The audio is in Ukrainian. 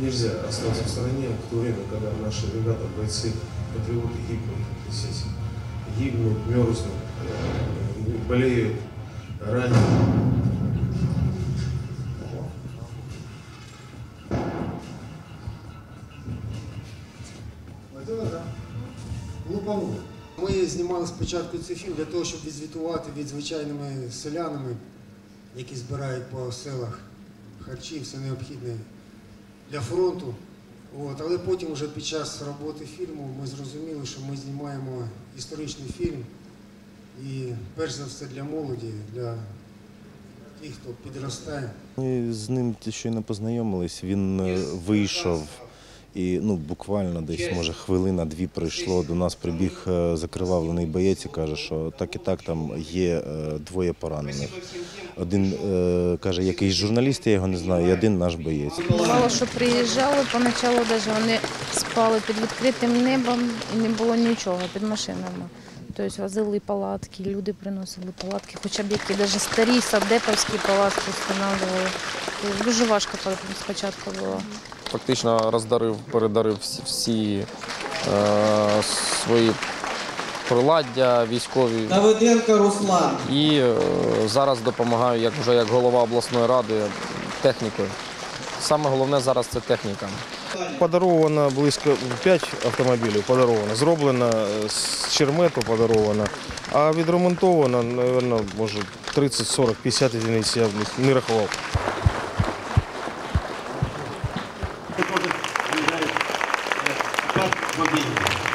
нельзя остаться в стороне в то время, когда наши ребята, бойцы, патриоты гибнут здесь. Гибнут, мерзнут, э, болеют, ранены. Мотила, так? Лупануло. Ми знімали спочатку цей фільм для того, щоб відзвітувати від звичайними селянами, які збирають по селах харчі, все необхідне для фронту. От. Але потім, вже під час роботи фільму, ми зрозуміли, що ми знімаємо історичний фільм. І перш за все для молоді, для тих, хто підростає. Ми з ним щойно познайомились, він е, вийшов і ну, буквально десь, може, хвилина-дві пройшло. До нас прибіг е, закривавлений боєць і каже, що так і так там є е, двоє поранених. Один е, каже, якийсь журналіст, я його не знаю, і один наш боєць. Бувало, що приїжджали, поначалу навіть вони спали під відкритим небом і не було нічого під машинами. Тобто возили палатки, люди приносили палатки, хоча б які навіть старі садеповські палатки встановлювали. Дуже важко спочатку було. Фактично роздарив, передарив всі, всі е, свої приладдя військові. Давиденко Руслан. І е, зараз допомагаю як вже як голова обласної ради технікою. Саме головне зараз це техніка. Подаровано близько 5 автомобілів. Подаровано. Зроблено е, з чермету подаровано. А відремонтовано, мабуть, може 30, 40, 50 одиниць, я не рахував. Bobinho.